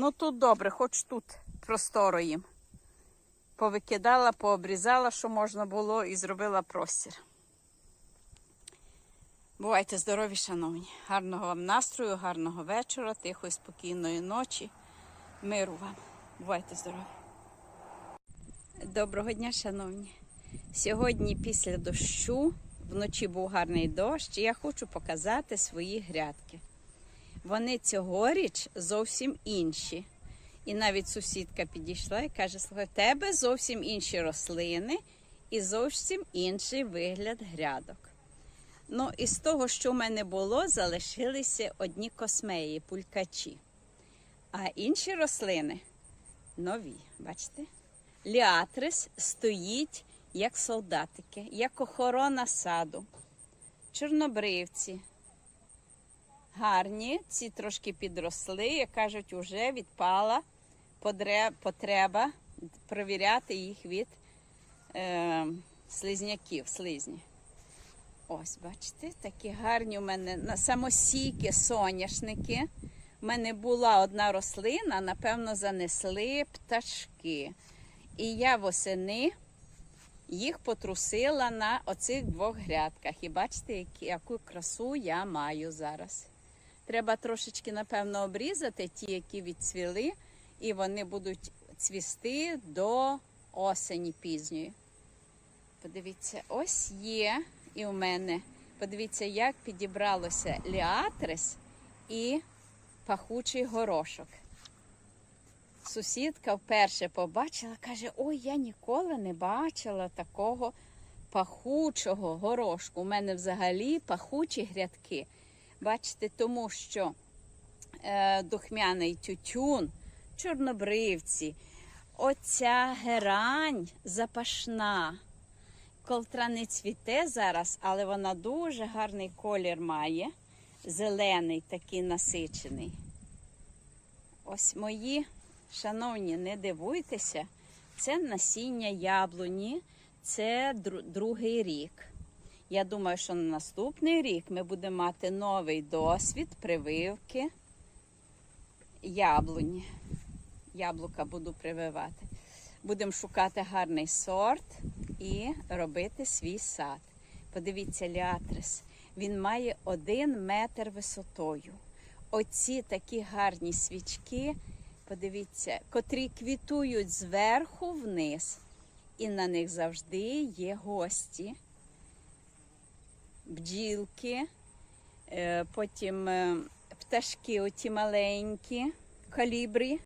Ну тут добре, хоч тут просторо їм. Повикидала, пообрізала, що можна було, і зробила простір. Бувайте здорові, шановні. Гарного вам настрою, гарного вечора, тихої, спокійної ночі. Миру вам. Бувайте здорові. Доброго дня, шановні. Сьогодні після дощу, вночі був гарний дощ, і я хочу показати свої грядки. Вони цьогоріч зовсім інші. І навіть сусідка підійшла і каже: слухай, тебе зовсім інші рослини і зовсім інший вигляд грядок. Ну, із того, що в мене було, залишилися одні космеї, пулькачі. А інші рослини нові, бачите? Ліатрис стоїть як солдатики, як охорона саду. Чорнобривці. Гарні, ці трошки підросли, як кажуть, вже відпала потреба провіряти їх від е, слизняків, слизні. Ось, бачите, такі гарні у мене самосійки соняшники. У мене була одна рослина, напевно, занесли пташки. І я восени їх потрусила на оцих двох грядках. І бачите, яку красу я маю зараз. Треба трошечки, напевно, обрізати ті, які відцвіли, і вони будуть цвісти до осені пізньої. Подивіться, ось є і у мене. Подивіться, як підібралося ліатрис і пахучий горошок. Сусідка вперше побачила, каже: Ой, я ніколи не бачила такого пахучого горошку. У мене взагалі пахучі грядки. Бачите, тому що е, духмяний тютюн, чорнобривці, оця герань запашна. Колтра не цвіте зараз, але вона дуже гарний колір має. Зелений, такий насичений. Ось мої, шановні, не дивуйтеся, це насіння яблуні, це дру- другий рік. Я думаю, що на наступний рік ми будемо мати новий досвід прививки яблуні. Яблука буду прививати. Будемо шукати гарний сорт і робити свій сад. Подивіться, ліатрис. Він має один метр висотою. Оці такі гарні свічки, подивіться, котрі квітують зверху вниз. І на них завжди є гості бджілки, е, потім е, пташки оті маленькі, калібрі.